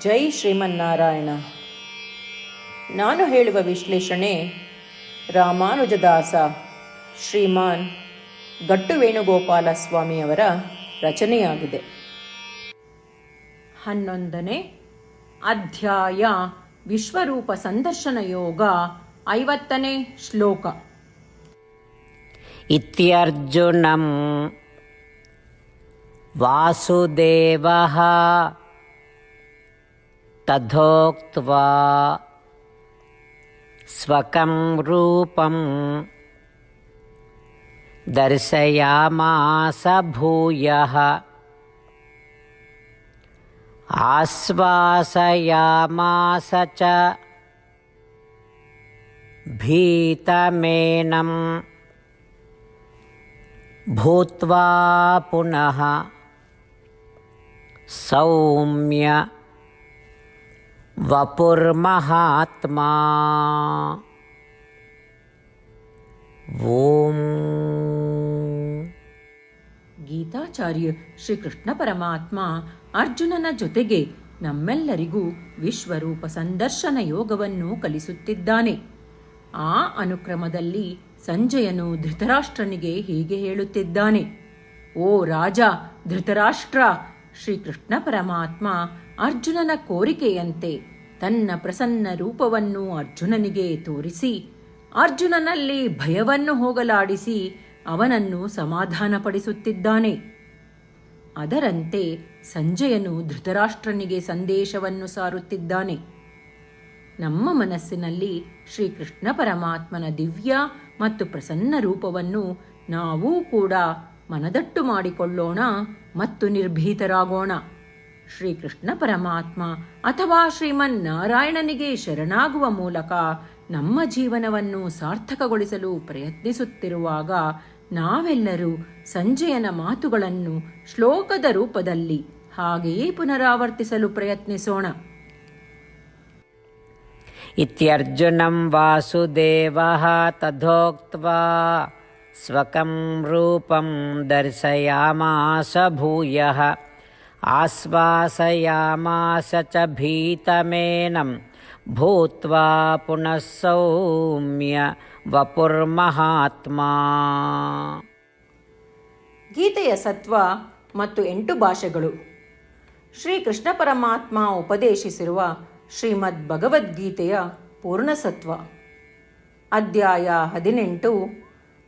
ಜೈ ಶ್ರೀಮನ್ನಾರಾಯಣ. ನಾನು ಹೇಳುವ ವಿಶ್ಲೇಷಣೆ ರಾಮಾನುಜದಾಸ ಶ್ರೀಮಾನ್ ಗಟ್ಟು ವೇಣುಗೋಪಾಲ ಸ್ವಾಮಿಯವರ ರಚನೆಯಾಗಿದೆ. ಹನ್ನೊಂದನೇ ಅಧ್ಯಾಯ ವಿಶ್ವರೂಪ ಸಂದರ್ಶನ ಯೋಗ ಐವತ್ತನೇ ಶ್ಲೋಕ. ಇತ್ಯರ್ಜುನಂ ವಾಸುದೇವ तथोक्त्वा स्वकं रूपं दर्शयामास भूयः। आश्वासयामास च भीतमेनम् भूत्वा पुनः सौम्य वपुर्महात्मा ॐ ಗೀತಾಚಾರ್ಯ ಶ್ರೀಕೃಷ್ಣ ಪರಮಾತ್ಮ ಅರ್ಜುನನ ಜೊತೆಗೆ ನಮ್ಮೆಲ್ಲರಿಗೂ ವಿಶ್ವರೂಪ ಸಂದರ್ಶನ ಯೋಗವನ್ನು ಕಲಿಸುತ್ತಿದ್ದಾನೆ ಆ ಅನುಕ್ರಮದಲ್ಲಿ ಸಂಜಯನು ಧೃತರಾಷ್ಟ್ರನಿಗೆ ಹೀಗೆ ಹೇಳುತ್ತಿದ್ದಾನೆ ಓ ರಾಜ ಧೃತರಾಷ್ಟ್ರ ಶ್ರೀಕೃಷ್ಣ ಪರಮಾತ್ಮ ಅರ್ಜುನನ ಕೋರಿಕೆಯಂತೆ ತನ್ನ ಪ್ರಸನ್ನ ರೂಪವನ್ನು ಅರ್ಜುನನಿಗೆ ತೋರಿಸಿ, ಅರ್ಜುನನಲ್ಲಿ ಭಯವನ್ನು ಹೋಗಲಾಡಿಸಿ ಅವನನ್ನು ಸಮಾಧಾನಪಡಿಸುತ್ತಿದ್ದಾನೆ. ಅದರಂತೆ ಸಂಜಯನು ಧೃತರಾಷ್ಟ್ರನಿಗೆ ಸಂದೇಶವನ್ನು ಸಾರುತ್ತಿದ್ದಾನೆ. ನಮ್ಮ ಮನಸ್ಸಿನಲ್ಲಿ ಶ್ರೀಕೃಷ್ಣ ಪರಮಾತ್ಮನ ದಿವ್ಯ ಮತ್ತು ಪ್ರಸನ್ನ ರೂಪವನ್ನು ನಾವೂ ಕೂಡ ಮನದಟ್ಟು ಮಾಡಿಕೊಳ್ಳೋಣ. ಮತ್ತು ನಿರ್ಭೀತರಾಗೋಣ. ಶ್ರೀಕೃಷ್ಣ ಪರಮಾತ್ಮ ಅಥವಾ ಶ್ರೀಮನ್ ನಾರಾಯಣನಿಗೆ ಶರಣಾಗುವ ಮೂಲಕ ನಮ್ಮ ಜೀವನವನ್ನು ಸಾರ್ಥಕಗೊಳಿಸಲು ಪ್ರಯತ್ನಿಸುತ್ತಿರುವಾಗ ನಾವೆಲ್ಲರೂ ಸಂಜೆಯನ ಮಾತುಗಳನ್ನು ಶ್ಲೋಕದ ರೂಪದಲ್ಲಿ ಹಾಗೆಯೇ ಪುನರಾವರ್ತಿಸಲು ಪ್ರಯತ್ನಿಸೋಣ. ಇತ್ಯರ್ಜುನಂ ವಾಸುದೇವ ತಥೋಕ್ತ್ವಾ स्वकं रूपं दर्शयामास भूयः आश्वासयामास च भीतमेनं भूत्वा पुनः सौम्य वपुर्महात्मा ಗೀತೆಯ ಸತ್ವ ಮತ್ತು ಎಂಟು ಭಾಷೆಗಳು ಶ್ರೀಕೃಷ್ಣ ಪರಮಾತ್ಮ ಉಪದೇಶಿಸಿರುವ ಶ್ರೀಮದ್ ಭಗವದ್ಗೀತೆಯ ಪೂರ್ಣಸತ್ವ ಅಧ್ಯಾಯ ಹದಿನೆಂಟು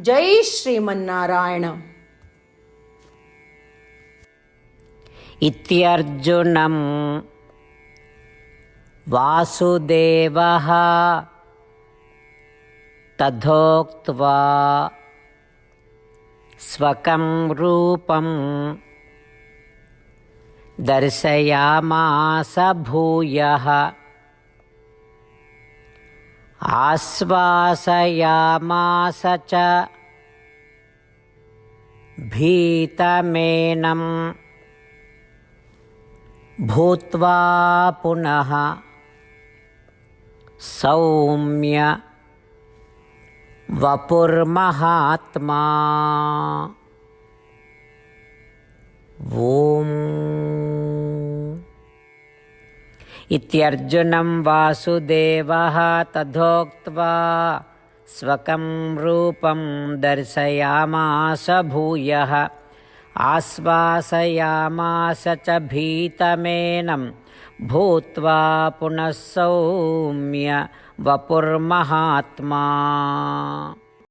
జై శ్రీమన్నారాయణ. ఇత్యర్జునం వాసుదేవ తథోక్వా స్వకం రూపం దర్శయామాస భూయ आश्वासयामास च भीतमेनं भूत्वा पुनः सौम्य वपुर्महात्मा। ॐ इत्यर्जुनं वासुदेवः तथोक्त्वा स्वकं रूपं दर्शयामास भूयः आश्वासयामास च भीतमेनं भूत्वा पुनः सौम्य वपुर्महात्मा